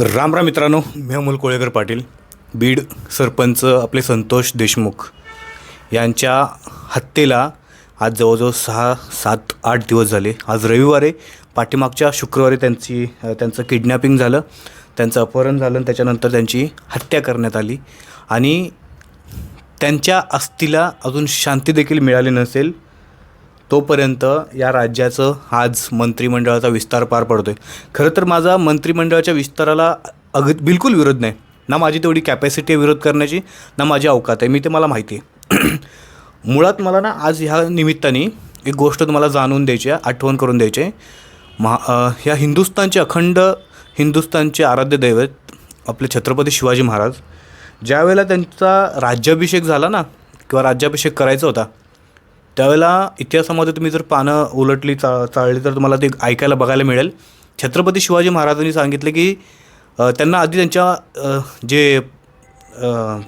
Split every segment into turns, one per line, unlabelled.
राम राम मित्रांनो. मी अमोल कोळेकर पाटील. बीड सरपंच आपले संतोष देशमुख यांच्या हत्येला आज जवळजवळ सहा सात आठ दिवस झाले. आज रविवारी पाठीमागच्या शुक्रवारी त्यांची त्यांचं किडनॅपिंग झालं. त्यांचं अपहरण झालं आणि त्याच्यानंतर त्यांची हत्या करण्यात आली. आणि त्यांच्या अस्थिला अजून शांती देखील मिळाली नसेल तोपर्यंत या राज्याचं आज मंत्रिमंडळाचा विस्तार पार पडतो आहे खरं तर माझा मंत्रिमंडळाच्या विस्ताराला अग बिलकुल विरोध नाही. ना माझी तेवढी कॅपॅसिटी आहे विरोध करण्याची ना माझी अवकात आहे. मी ते मला माहिती आहे. मुळात मला ना आज ह्या निमित्ताने एक गोष्ट तुम्हाला जाणून द्यायची आहे आठवण करून द्यायची आहे. महा ह्या हिंदुस्थानचे अखंड हिंदुस्थानचे आराध्य दैवत आपले छत्रपती शिवाजी महाराज ज्यावेळेला त्यांचा राज्याभिषेक झाला ना किंवा राज्याभिषेक करायचा होता त्यावेळेला इतिहासामध्ये तुम्ही जर पानं उलटली चा चाळली तर तुम्हाला ते ऐकायला बघायला मिळेल. छत्रपती शिवाजी महाराजांनी सांगितलं की त्यांना आधी त्यांच्या जे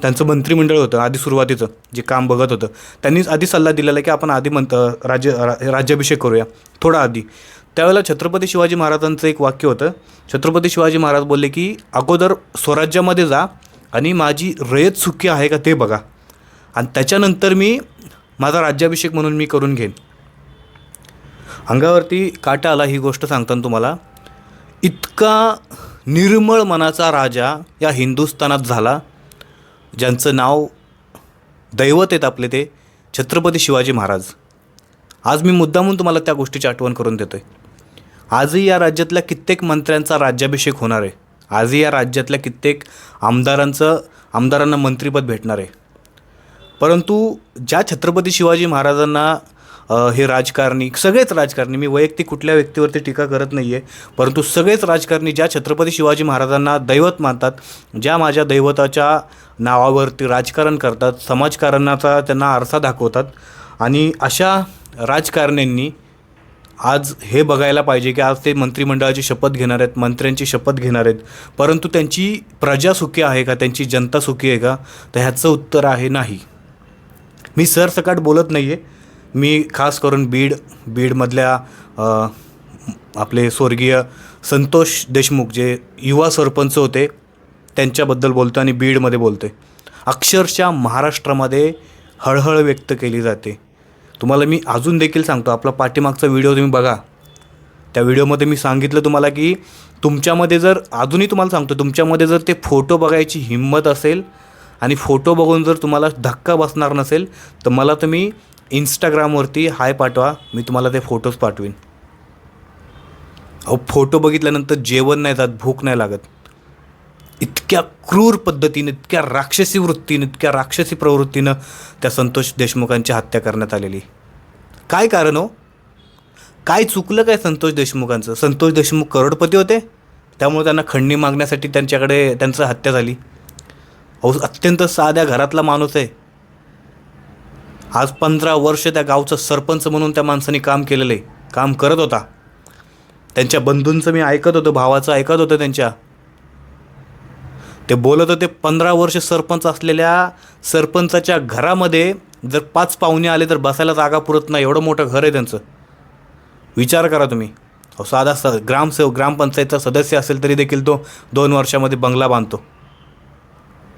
त्यांचं मंत्रिमंडळ होतं आधी सुरुवातीचं जे काम बघत होतं त्यांनीच आधी सल्ला दिलेला की आपण आधी मंत राज्य रा- राज्याभिषेक करूया थोडा आधी. त्यावेळेला छत्रपती शिवाजी महाराजांचं एक वाक्य होतं छत्रपती शिवाजी महाराज बोलले की अगोदर स्वराज्यामध्ये जा आणि माझी रयत सुखी आहे का ते बघा. आणि त्याच्यानंतर मी माझा राज्याभिषेक म्हणून मी करून घेईन. अंगावरती काटा आला ही गोष्ट सांगताना तुम्हाला. इतका निर्मळ मनाचा राजा या हिंदुस्थानात झाला ज्यांचं नाव दैवत आहेत आपले ते छत्रपती शिवाजी महाराज. आज मी मुद्दामून तुम्हाला त्या गोष्टीची आठवण करून देतो आहे आजही या राज्यातल्या कित्येक मंत्र्यांचा राज्याभिषेक होणार आहे. आजही या राज्यातल्या कित्येक आमदारांचं आमदारांना मंत्रिपद भेटणार आहे. परंतु ज्या छत्रपती शिवाजी महाराजांना हे राजकारणी सगळेच राजकारणी मी वैयक्तिक कुठल्या व्यक्तीवरती टीका करत नाही आहे परंतु सगळेच राजकारणी ज्या छत्रपती शिवाजी महाराजांना दैवत मानतात ज्या माझ्या दैवताच्या नावावरती राजकारण करतात समाजकारणाचा त्यांना आरसा दाखवतात आणि अशा राजकारण्यांनी आज हे बघायला पाहिजे की आज ते मंत्रिमंडळाची शपथ घेणार आहेत मंत्र्यांची शपथ घेणार आहेत परंतु त्यांची प्रजा सुखी आहे का त्यांची जनता सुखी आहे का तर ह्याचं उत्तर आहे नाही. मी सरसकट बोलत नाही आहे मी खास करून बीड बीडमधल्या आपले स्वर्गीय संतोष देशमुख जे युवा सरपंच होते त्यांच्याबद्दल बोलतो आणि बीडमध्ये बोलतो आहे अक्षरशः महाराष्ट्रामध्ये हळहळ व्यक्त केली जाते. तुम्हाला मी अजून देखील सांगतो आपला पाठीमागचा व्हिडिओ तुम्ही बघा. त्या व्हिडिओमध्ये मी सांगितलं तुम्हाला की तुमच्यामध्ये जर अजूनही तुम्हाला सांगतो तुमच्यामध्ये जर ते फोटो बघायची हिंमत असेल आणि फोटो बघून जर तुम्हाला धक्का बसणार नसेल तर मला तुम्ही इंस्टाग्रामवरती हाय पाठवा मी तुम्हाला ते फोटोज पाठवीन. अहो फोटो बघितल्यानंतर जेवण नाही जात भूक नाही लागत. इतक्या क्रूर पद्धतीने इतक्या राक्षसी वृत्तीने इतक्या राक्षसी प्रवृत्तीनं त्या संतोष देशमुखांची हत्या करण्यात आलेली. काय कारण हो? काय चुकलं काय संतोष देशमुखांचं? संतोष देशमुख करोडपती होते. त्यामुळे त्यांना खंडणी मागण्यासाठी त्यांच्याकडे त्यांचं हत्या झाली. अहो अत्यंत साध्या घरातला माणूस आहे. आज पंधरा वर्ष त्या गावचं सरपंच म्हणून त्या माणसाने काम केलेलं आहे. काम करत होता. त्यांच्या बंधूंचं मी ऐकत होतो भावाचं ऐकत होतं त्यांच्या. ते बोलत होते पंधरा वर्ष सरपंच असलेल्या सरपंचाच्या घरामध्ये जर पाच पाहुणे आले तर बसायला जागा पुरत नाही. एवढं मोठं घर आहे त्यांचं. विचार करा तुम्ही. अहो साधा स ग्रामसेवक ग्रामपंचायतचा सदस्य असेल तरी देखील तो दोन वर्षामध्ये बंगला बांधतो.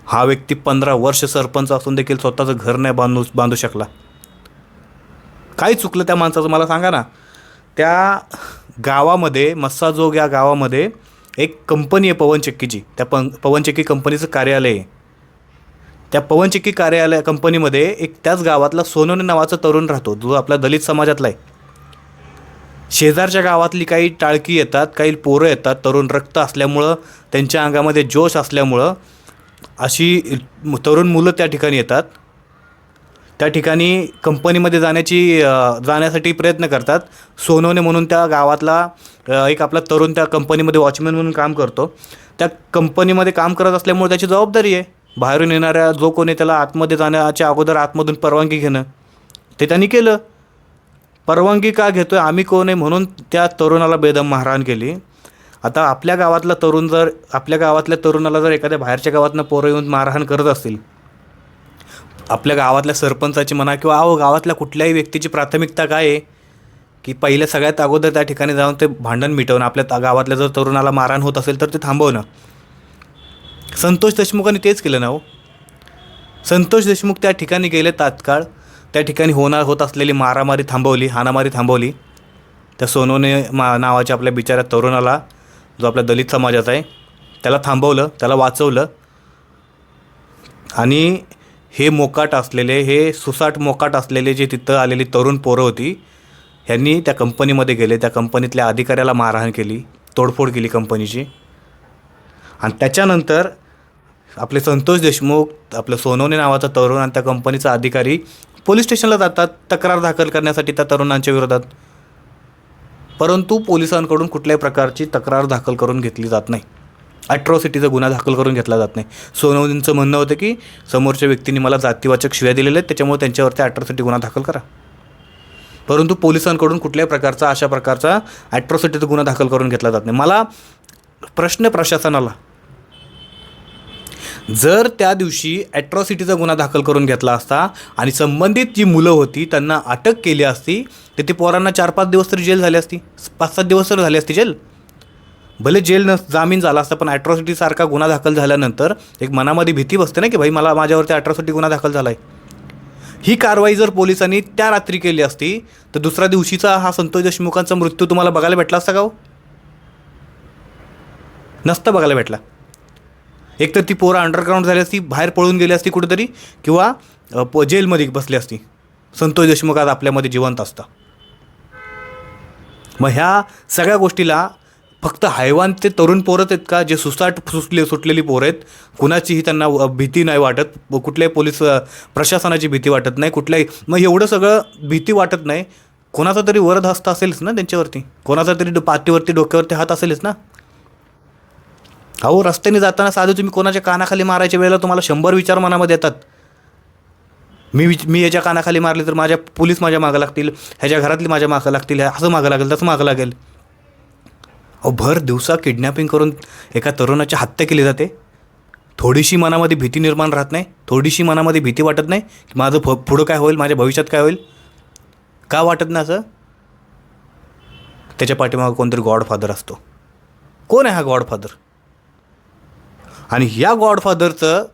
हा व्यक्ती पंधरा वर्ष सरपंच असून देखील स्वतःचं घर नाही बांधू बांधू शकला. काय चुकलं त्या माणसाचं मला सांगा ना. त्या गावामध्ये मस्साजोग या गावामध्ये एक कंपनी आहे पवनचक्कीची. त्या पं पवनचक्की कंपनीचं कार्यालय आहे. त्या पवनचक्की कार्यालय कंपनीमध्ये एक त्याच गावातला सोनोने नावाचा तरुण राहतो जो आपल्या दलित समाजातला आहे. शेजारच्या गावातली काही टाळकी येतात काही पोरं येतात तरुण रक्त असल्यामुळं त्यांच्या अंगामध्ये जोश असल्यामुळं अशी तरुण मुलं त्या ठिकाणी येतात. त्या ठिकाणी कंपनीमध्ये जाण्याची जाण्यासाठी प्रयत्न करतात. सोनवणे म्हणून त्या गावातला एक आपला तरुण त्या कंपनीमध्ये वॉचमॅन म्हणून काम करतो. त्या कंपनीमध्ये काम करत असल्यामुळे त्याची जबाबदारी आहे. बाहेरून येणाऱ्या जो कोणी त्याला आतमध्ये जाण्याच्या अगोदर आतमधून परवानगी घेणं ते त्यांनी केलं. परवानगी का घेतो आहे आम्ही कोण आहे म्हणून त्या तरुणाला बेदम मारहाण केली. आता आपल्या गावातला तरुण जर आपल्या गावातल्या तरुणाला जर एखाद्या बाहेरच्या गावातनं पोरं येऊन मारहाण करत असतील आपल्या गावातल्या सरपंचाची म्हणा किंवा अहो गावातल्या कुठल्याही व्यक्तीची प्राथमिकता काय आहे की पहिलं सगळ्यात अगोदर त्या ठिकाणी जाऊन ते भांडण मिटवणं आपल्या गावातल्या जर तरुणाला मारहाण होत असेल तर ते थांबवणं. संतोष देशमुखांनी तेच केलं ना हो. संतोष देशमुख त्या ठिकाणी गेले तात्काळ त्या ठिकाणी होणार होत असलेली मारामारी थांबवली हाणामारी थांबवली. त्या सोनूने मा नावाच्या आपल्या बिचाऱ्या तरुणाला जो आपल्या दलित समाजाचा आहे त्याला थांबवलं त्याला वाचवलं. आणि हे मोकाट असलेले हे सुसाट मोकाट असलेले जे तिथं आलेली तरुण पोरं होती ह्यांनी त्या कंपनीमध्ये गेले. त्या कंपनीतल्या अधिकाऱ्याला मारहाण केली तोडफोड केली कंपनीची. आणि त्याच्यानंतर आपले संतोष देशमुख आपलं सोनवणे नावाचा तरुण आणि त्या कंपनीचा अधिकारी पोलीस स्टेशनला जातात तक्रार दाखल करण्यासाठी त्या तरुणांच्या विरोधात. परंतु पोलिसांकडून कुठल्याही प्रकारची तक्रार दाखल करून घेतली जात नाही. ॲट्रॉसिटीचा गुन्हा दाखल करून घेतला जात नाही. सोनवणींचं म्हणणं होतं की समोरच्या व्यक्तीने मला जातीवाचक शिव्या दिलेल्या आहेत त्याच्यामुळे त्यांच्यावरती ॲट्रॉसिटी गुन्हा दाखल करा. परंतु पोलिसांकडून कुठल्याही प्रकारचा अशा प्रकारचा ॲट्रॉसिटीचा गुन्हा दाखल करून घेतला जात नाही. मला प्रश्न प्रशासनाला जर त्या दिवशी ॲट्रॉसिटीचा गुन्हा दाखल करून घेतला असता आणि संबंधित जी मुलं होती त्यांना अटक केली असती तर ते पोरांना चार पाच दिवस तरी जेल झाली असती. पाच सात दिवस तर झाली असती जेल. भले जेल न जामीन झाला असता पण ॲट्रॉसिटीसारखा गुन्हा दाखल झाल्यानंतर एक मनामध्ये भीती बसते ना की भाई मला माझ्यावरती ॲट्रॉसिटी गुन्हा दाखल झाला आहे ही कारवाई जर पोलिसांनी त्या रात्री केली असती तर दुसऱ्या दिवशीचा हा संतोष देशमुखांचा मृत्यू तुम्हाला बघायला भेटला असता का हो? नसता बघायला भेटला. एक तर ती पोरं अंडरग्राऊंड झाली असती बाहेर पळून गेली असती कुठेतरी किंवा प जेलमध्ये बसली असती. संतोष देशमुख आज आपल्यामध्ये जिवंत असता. मग ह्या सगळ्या गोष्टीला फक्त हैवान ते तरुण पोरत आहेत का? जे सुसाट सुटले सुटलेली पोरं आहेत कुणाचीही त्यांना भीती नाही वाटत. व कुठल्याही पोलीस प्रशासनाची भीती वाटत नाही. कुठल्याही मग एवढं सगळं भीती वाटत नाही. कोणाचा तरी वरद हस्त असेलच ना त्यांच्यावरती? कोणाचा तरी डो- पाठीवरती डोक्यावरती हात असेलच ना? अहो रस्त्याने जाताना साधं तुम्ही कोणाच्या कानाखाली मारायच्या वेळेला तुम्हाला शंभर विचार मनामध्ये येतात. मी विच मी याच्या कानाखाली मारले तर माझ्या पोलीस माझ्या मागं लागतील ह्याच्या घरातली माझ्या मागं लागतील असं मागं लागेल तसं मागं लागेल. अहो भर दिवसा किडनॅपिंग करून एका तरुणाची हत्या केली जाते. थोडीशी मनामध्ये भीती निर्माण राहत नाही थोडीशी मनामध्ये भीती वाटत नाही की माझं फ पुढं काय होईल माझ्या भविष्यात काय होईल. का वाटत नाही असं? त्याच्या पाठीमागं कोणतरी गॉडफादर असतो. कोण आहे हा गॉडफादर? आणि ह्या गॉडफादरचं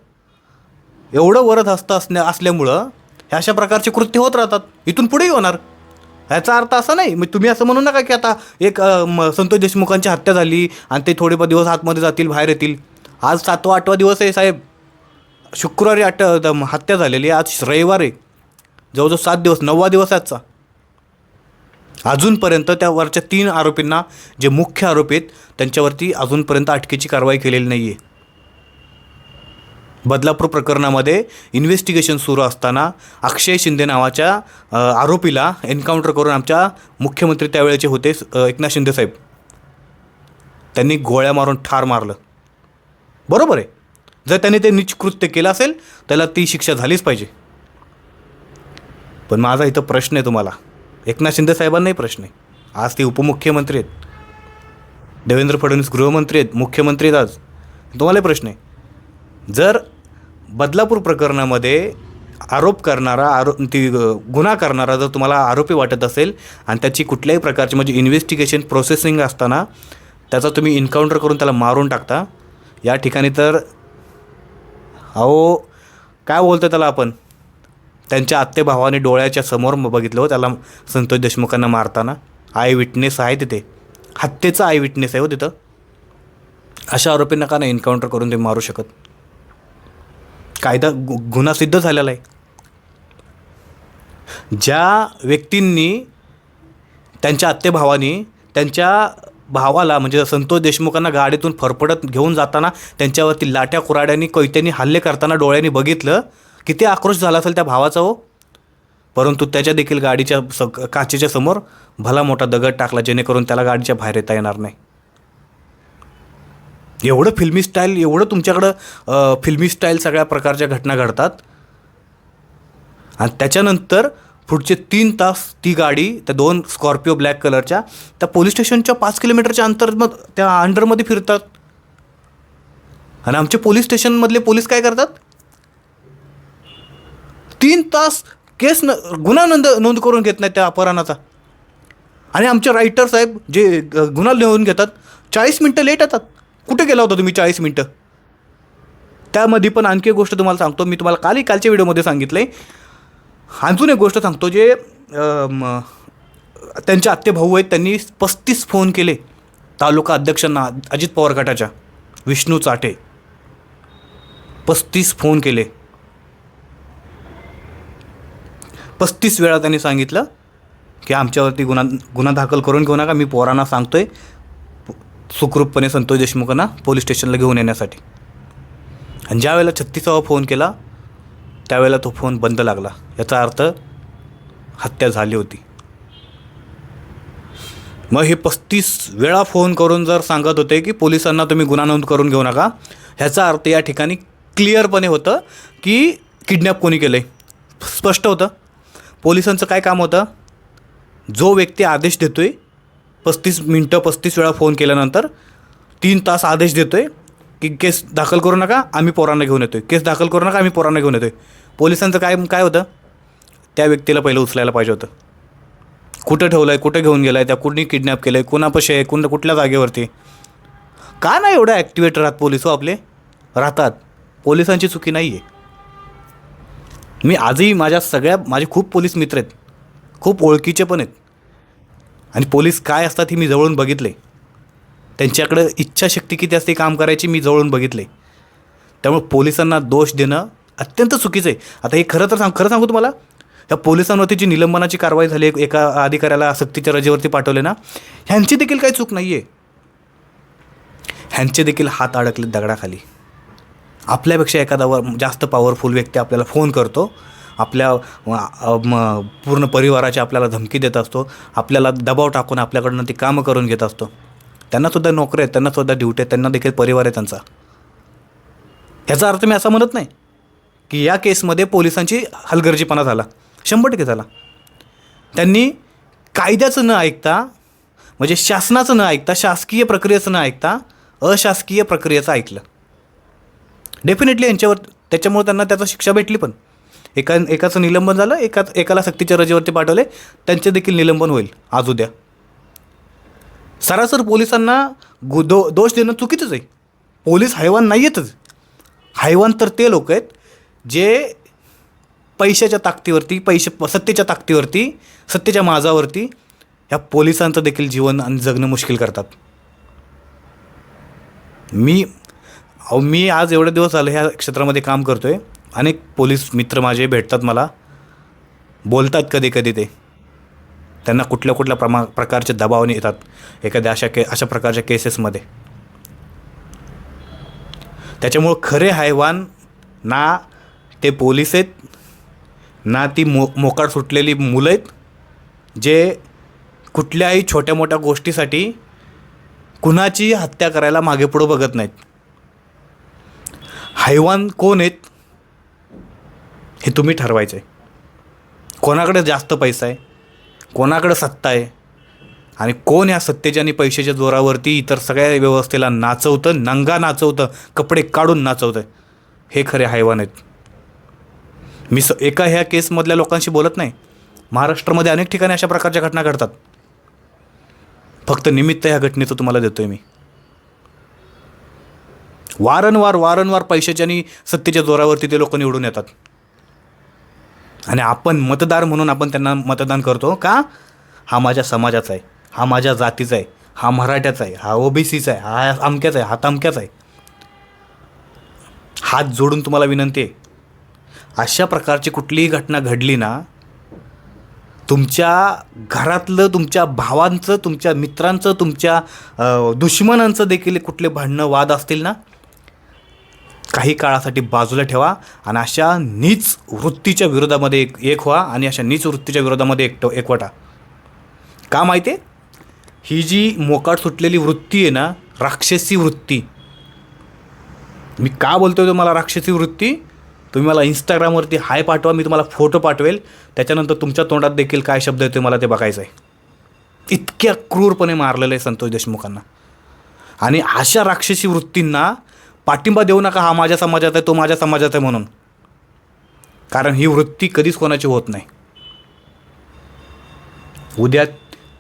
एवढं वरद हस्त असण्या असल्यामुळं ह्या अशा प्रकारचे कृत्य होत राहतात. इथून पुढेही होणार. ह्याचा अर्थ असा नाही. मग तुम्ही असं म्हणू नका की आता एक म, संतोष देशमुखांची हत्या झाली आणि ते थोडे दिवस आतमध्ये जातील बाहेर येतील. आज सातवा आठवा दिवस आहे साहेब. शुक्रवारी आठ द- हत्या झालेली आहे. आज रविवार आहे. जवळजवळ सात दिवस नववा दिवस आजचा. अजूनपर्यंत त्या वरच्या तीन आरोपींना जे मुख्य आरोपी आहेत त्यांच्यावरती अजूनपर्यंत अटकेची कारवाई केलेली नाही आहे बदलापूर प्रकरणामध्ये इन्व्हेस्टिगेशन सुरू असताना अक्षय शिंदे नावाच्या आरोपीला एन्काउंटर करून आमच्या मुख्यमंत्री त्यावेळेचे होते एकनाथ शिंदे साहेब. त्यांनी गोळ्या मारून ठार मारलं. बरोबर आहे. जर त्यांनी ते निचकृत्य केलं असेल त्याला ती शिक्षा झालीच पाहिजे. पण माझा इथं प्रश्न आहे तुम्हाला. एकनाथ शिंदे साहेबांनाही प्रश्न आहे. आज ते उपमुख्यमंत्री आहेत. देवेंद्र फडणवीस गृहमंत्री आहेत. मुख्यमंत्री आहेत आज. तुम्हालाही प्रश्न आहे. जर बदलापूर प्रकरणामध्ये आरोप करणारा आरो ती गुन्हा करणारा जर तुम्हाला आरोपी वाटत असेल आणि त्याची कुठल्याही प्रकारची म्हणजे इन्व्हेस्टिगेशन प्रोसेसिंग असताना त्याचा तुम्ही इन्काउंटर करून त्याला मारून टाकता. या ठिकाणी तर अहो काय बोलतो त्याला आपण? त्यांच्या आत्तेभावाने डोळ्याच्या समोर बघितलं हो त्याला संतोष देशमुखांना मारताना. आय विटनेस आहे तिथे. हत्येचा आय विटनेस आहे हो तिथं. अशा आरोपींना का नाही एन्काउंटर करून ते मारू शकत? कायदा गु गुन्हा सिद्ध झालेला आहे. ज्या व्यक्तींनी त्यांच्या आत्तेभावानी त्यांच्या भावाला म्हणजे संतोष देशमुखांना गाडीतून फरफडत घेऊन जाताना त्यांच्यावरती लाट्या कुराड्यांनी कोयत्यांनी हल्ले करताना डोळ्यांनी बघितलं किती आक्रोश झाला असेल त्या भावाचा हो. परंतु त्याच्या देखील गाडीच्या स काचेच्या समोर भला मोठा दगड टाकला जेणेकरून त्याला गाडीच्या बाहेर येता येणार नाही. एवढं फिल्मी स्टाईल एवढं तुमच्याकडं फिल्मी स्टाईल सगळ्या प्रकारच्या घटना घडतात. आणि त्याच्यानंतर पुढचे तीन तास ती गाडी त्या दोन स्कॉर्पिओ ब्लॅक कलरच्या त्या पोलीस स्टेशनच्या पाच किलोमीटरच्या अंतर मग त्या अंडरमध्ये फिरतात. आणि आमचे पोलीस स्टेशनमधले पोलीस काय करतात? तीन तास केस न गुन्हा नोंद नोंद करून घेत नाहीत त्या अपहरणाचा. आणि आमचे रायटर साहेब जे ग- गुन्हा लिहून घेतात चाळीस मिनटं लेट येतात. कुठे गेला होता तुम्ही चाळीस मिनटं? त्यामध्ये पण आणखी एक गोष्ट तुम्हाला सांगतो. मी तुम्हाला कालही कालच्या व्हिडिओमध्ये सांगितलं आहे अजून एक गोष्ट सांगतो जे त्यांचे आत्ते भाऊ आहेत त्यांनी पस्तीस फोन केले तालुका अध्यक्षांना अजित पवार गटाच्या. विष्णू चाटे. पस्तीस फोन केले. पस्तीस वेळा त्यांनी सांगितलं की आमच्यावरती गुन्हा गुन्हा दाखल करून घेऊ नका. मी पोरांना सांगतोय सुखरूपपणे संतोष देशमुखांना पोलीस स्टेशनला घेऊन येण्यासाठी. आणि ज्या वेळेला छत्तीसावा फोन केला त्यावेळेला तो फोन बंद लागला. याचा अर्थ हत्या झाली होती. मग हे पस्तीस वेळा फोन करून जर सांगत होते की पोलिसांना तुम्ही गुन्हा नोंद करून घेऊ नका ह्याचा अर्थ या ठिकाणी क्लिअरपणे होतं की किडनॅप कोणी केलं आहे स्पष्ट होतं. पोलिसांचं काय काम होतं? जो व्यक्ती आदेश देतो आहे पस्तीस मिनटं पस्तीस वेळा फोन केल्यानंतर तीन तास आदेश देतो आहे की केस दाखल करू नका आम्ही पोरांना घेऊन येतो आहे केस दाखल करू नका आम्ही पोरांना घेऊन येतो आहे पोलिसांचं काय काय होतं? त्या व्यक्तीला पहिलं उचलायला पाहिजे होतं. कुठं ठेवलं आहे कुठं घेऊन गेलं आहे त्या कुणी किडनॅप केलं आहे कुणापाशी आहे कुण कुठल्या जागेवरती? का नाही एवढं ॲक्टिवेट राहत पोलीस हो आपले? राहतात. पोलिसांची चुकी नाही आहे मी आजही माझ्या सगळ्या माझे खूप पोलीस मित्र आहेत. खूप ओळखीचे पण आहेत. आणि पोलीस काय असतात हे मी जवळून बघितले. त्यांच्याकडं इच्छाशक्ती किती असते काम करायची मी जवळून बघितले. त्यामुळे पोलिसांना दोष देणं अत्यंत चुकीचं आहे. आता हे खरं तर सांग खरं सांगू तुम्हाला? या पोलिसांवरती जी निलंबनाची कारवाई झाली एका अधिकाऱ्याला सक्तीच्या रजेवरती पाठवले ना ह्यांची देखील काही चूक नाही आहे ह्यांचे देखील हात अडकले दगडाखाली. आपल्यापेक्षा एखादा वर जास्त पॉवरफुल व्यक्ती आपल्याला फोन करतो आपल्या म, पूर्ण परिवाराची आपल्याला धमकी देत असतो. आपल्याला दबाव टाकून आपल्याकडनं ती कामं करून घेत असतो. त्यांनासुद्धा नोकरी आहेत त्यांनासुद्धा ड्युटी आहेत त्यांना देखील परिवार आहे त्यांचा. ह्याचा अर्थ मी असा म्हणत नाही की या केसमध्ये पोलिसांची हलगर्जीपणा झाला. शंभर टक्के झाला. त्यांनी कायद्याचं न ऐकता म्हणजे शासनाचं न ऐकता शासकीय प्रक्रियेचं न ऐकता अशासकीय प्रक्रियेचं ऐकलं. डेफिनेटली यांच्यावर त्याच्यामुळे त्यांना त्याचा शिक्षा भेटली पण. एका एकाचं निलंबन झालं एका एकाला सक्तीच्या रजेवरती पाठवले त्यांचे देखील निलंबन होईल. आज उद्या. सरासर पोलिसांना गु दो दोष देणं चुकीचंच आहे. पोलीस हैवान नाही आहेतच हैवान तर ते लोक आहेत जे पैशाच्या ताकदीवरती पैसे सत्तेच्या ताकदीवरती सत्तेच्या माजावरती ह्या पोलिसांचं देखील जीवन आणि जगणं मुश्किल करतात. मी अहो मी आज एवढे दिवस झाले ह्या क्षेत्रामध्ये काम करतो आहे अनेक पोलीस मित्र माझे भेटतात मला. बोलतात कधी कधी ते. त्यांना कुठल्या कुठल्या प्रमा प्रकारचे दबावने येतात. एखाद्या अशा के अशा प्रकारच्या केसेसमध्ये. त्याच्यामुळं खरे हैवान ना ते पोलीस आहेत ना ती मो मोकाड सुटलेली मुलं आहेत जे कुठल्याही छोट्या मोठ्या गोष्टीसाठी कुणाची हत्या करायला मागे पुढं बघत नाहीत. हैवान कोण आहेत? हे तुम्ही ठरवायचं आहे कोणाकडे जास्त पैसा आहे कोणाकडे सत्ता आहे आणि कोण या सत्तेच्या आणि पैशाच्या जोरावरती इतर सगळ्या व्यवस्थेला नाचवतं नंगा नाचवतं कपडे काढून नाचवतं हे खरे हैवान आहेत. मी स एका ह्या केसमधल्या लोकांशी बोलत नाही. महाराष्ट्रामध्ये अनेक ठिकाणी अशा प्रकारच्या घटना घडतात. फक्त निमित्त ह्या घटनेचं तुम्हाला देतो आहे मी. वारंवार वारंवार पैशाच्या आणि सत्तेच्या जोरावरती ते लोक निवडून येतात. आणि आपण मतदार म्हणून आपण त्यांना मतदान करतो का? हा माझ्या समाजाचा आहे हा माझ्या जातीचा आहे हा मराठ्याचा आहे हा ओबीसीचा आहे हा अमक्याचा आहे हा तमक्याचा आहे. हात जोडून तुम्हाला विनंती आहे अशा प्रकारची कुठलीही घटना घडली ना तुमच्या घरातलं तुमच्या भावांचं तुमच्या मित्रांचं तुमच्या दुश्मनांचं देखील कुठले भांडणं वाद असतील ना काही काळासाठी बाजूला ठेवा आणि अशा नीच वृत्तीच्या विरोधामध्ये एक एक व्हा आणि अशा नीच वृत्तीच्या विरोधामध्ये एक एकवटा का माहिती आहे? ही जी मोकाट सुटलेली वृत्ती आहे ना राक्षसी वृत्ती. मी का बोलतो आहे तुम्हाला राक्षसी वृत्ती? तुम्ही मला इंस्टाग्रामवरती हाय पाठवा मी तुम्हाला फोटो पाठवेल. त्याच्यानंतर तुमच्या तोंडात देखील काय शब्द येतो मला ते बघायचं आहे. इतक्या क्रूरपणे मारलेलं आहे संतोष देशमुखांना. आणि अशा राक्षसी वृत्तींना पाठिंबा देऊ नका हा माझ्या समाजात आहे तो माझ्या समाजात आहे म्हणून. कारण ही वृत्ती कधीच कोणाची होत नाही. उद्या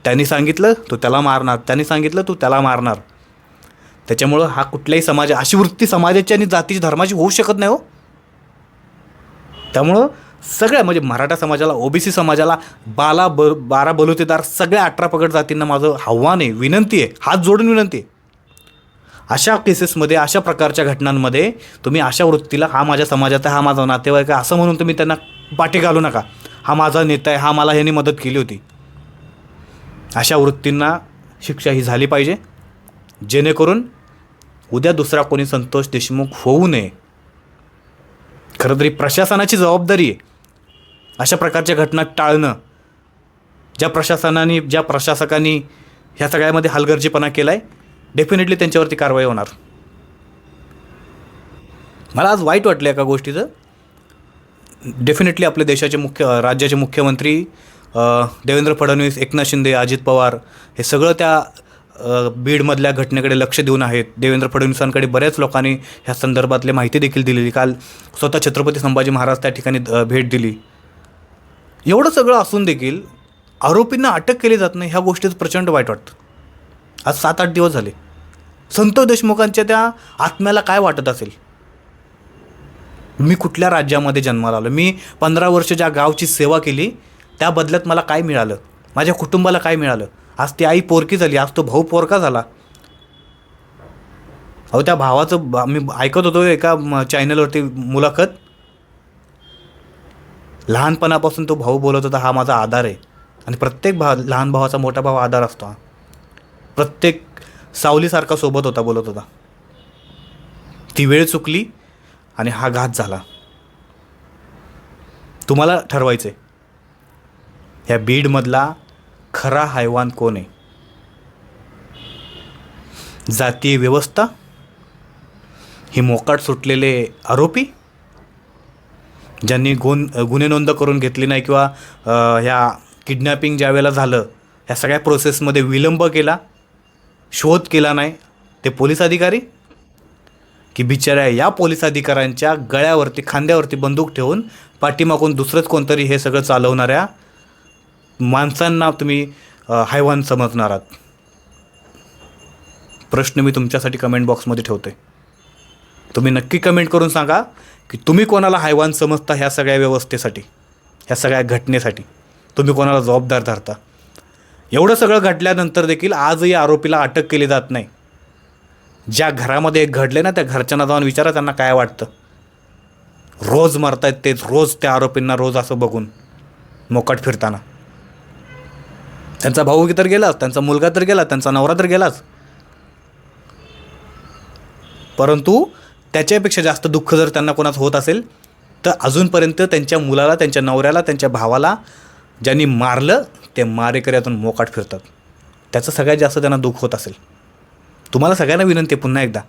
त्यांनी सांगितलं तो त्याला मारणार. त्यांनी सांगितलं तू त्याला मारणार. त्याच्यामुळं हा कुठल्याही समाज अशी वृत्ती समाजाची आणि जातीची धर्माची होऊ शकत नाही हो. त्यामुळं सगळ्या म्हणजे मराठा समाजाला ओबीसी समाजाला बाला ब बारा बलुतेदार सगळ्या अठरा पगड जातींना माझं आव्हान आहे विनंती आहे हात जोडून विनंती आहे. अशा केसेसमध्ये अशा प्रकारच्या घटनांमध्ये तुम्ही अशा वृत्तीला हा माझ्या समाजाचा हा माझा नातेवाईक आहे असं म्हणून तुम्ही त्यांना पाठी घालू नका. हा माझा नेता आहे हा मला ह्यांनी मदत केली होती. अशा वृत्तींना शिक्षा ही झाली पाहिजे. जेणेकरून उद्या दुसरा कोणी संतोष देशमुख होऊ नये. खरं तरी प्रशासनाची जबाबदारी आहे. अशा प्रकारच्या घटना टाळणं. ज्या प्रशासनाने ज्या प्रशासकांनी ह्या सगळ्यामध्ये हलगर्जीपणा केला आहे डेफिनेटली त्यांच्यावरती कारवाई होणार. मला आज वाईट वाटलं एका गोष्टीचं. डेफिनेटली आपल्या देशाचे मुख्य राज्याचे मुख्यमंत्री देवेंद्र फडणवीस एकनाथ शिंदे अजित पवार हे सगळं त्या बीडमधल्या घटनेकडे लक्ष देऊन आहेत. देवेंद्र फडणवीसांकडे बऱ्याच लोकांनी ह्या संदर्भातले माहिती देखील दिलेली. काल स्वतः छत्रपती संभाजी महाराज त्या ठिकाणी भेट दिली. एवढं सगळं असून देखील आरोपींना अटक केली जात नाही ह्या गोष्टीचं प्रचंड वाईट वाटतं. आज सात आठ दिवस झाले. संतोष देशमुखांच्या त्या आत्म्याला काय वाटत असेल? मी कुठल्या राज्यामध्ये जन्माला आलो? मी पंधरा वर्ष ज्या गावची सेवा केली त्या बदल्यात मला काय मिळालं? माझ्या कुटुंबाला काय मिळालं? आज ती आई पोरकी झाली आज तो भाऊ पोरका झाला. अहो त्या भावाचं बा- मी ऐकत होतो एका चॅनलवरती मुलाखत. लहानपणापासून तो भाऊ बोलत होता हा माझा आधार आहे. आणि प्रत्येक भा लहान भावाचा मोठा भाव आधार असतो हा. प्रत्येक सावलीसारखा सोबत होता बोलत होता. ती वेळ चुकली आणि हा घात झाला. तुम्हाला ठरवायचं आहे ह्या बीडमधला खरा हैवान कोण आहे? जातीय व्यवस्था? ही मोकाट सुटलेले आरोपी? ज्यांनी गुन गुन्हे नोंद करून घेतली नाही किंवा ह्या किडनॅपिंग ज्या वेळेला झालं ह्या सगळ्या प्रोसेसमध्ये विलंब केला? शोध केला नाही ते पोलीस अधिकारी? की बिचाऱ्या या पोलीस अधिकाऱ्यांच्या गळ्यावरती खांद्यावरती बंदूक ठेवून पाठीमागून दुसरंच कोणतरी हे सगळं चालवणाऱ्या माणसांना तुम्ही हैवान समजणार आहात? प्रश्न मी तुमच्यासाठी कमेंट बॉक्समध्ये ठेवते तुम्ही नक्की कमेंट करून सांगा की तुम्ही कोणाला हैवान समजता ह्या सगळ्या व्यवस्थेसाठी ह्या सगळ्या घटनेसाठी? तुम्ही कोणाला जबाबदार धरता? एवढं सगळं घडल्यानंतर देखील आजही आरोपीला अटक केली जात नाही. ज्या घरामध्ये एक घडले ना त्या घरच्यांना जाऊन विचारा त्यांना काय वाटतं. रोज मरतायत तेच रोज त्या आरोपींना रोज असं बघून मोकाट फिरताना. त्यांचा भाऊ तर गेलाच त्यांचा मुलगा तर गेला त्यांचा नवरा तर गेलाच. परंतु त्याच्यापेक्षा जास्त दुःख जर त्यांना कोणाच होत असेल तर अजूनपर्यंत त्यांच्या मुलाला त्यांच्या नवऱ्याला त्यांच्या भावाला ज्यांनी मारलं ते मारेकऱ्यातून मोकाट फिरतात. त्याचं सगळ्यात जास्त त्यांना दुःख होत असेल. तुम्हाला सगळ्यांना विनंती आहे पुन्हा एकदा.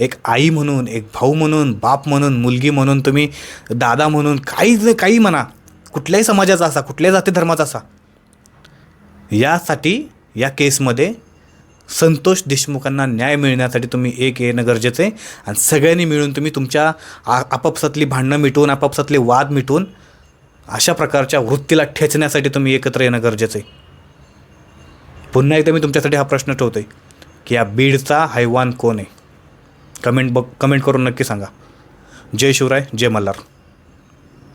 एक आई म्हणून एक भाऊ म्हणून बाप म्हणून मुलगी म्हणून तुम्ही दादा म्हणून काही काही म्हणा कुठल्याही समाजाचा असा कुठल्याही जाती धर्माचा असा. यासाठी या केसमध्ये संतोष देशमुखांना न्याय मिळण्यासाठी तुम्ही एक येणं गरजेचं आहे. आणि सगळ्यांनी मिळून तुम्ही तुमच्या आ आपापसातली भांडणं मिटवून आपापसातले वाद मिटवून अशा प्रकारच्या वृत्तीला ठेचण्यासाठी तुम्ही एकत्र येणं गरजेचं आहे. पुन्हा एकदा मी तुमच्यासाठी हा प्रश्न ठेवतो आहे की या बीडचा हैवान कोण आहे? कमेंट बघ कमेंट करून नक्की सांगा. जय शिवराय जय मल्हार.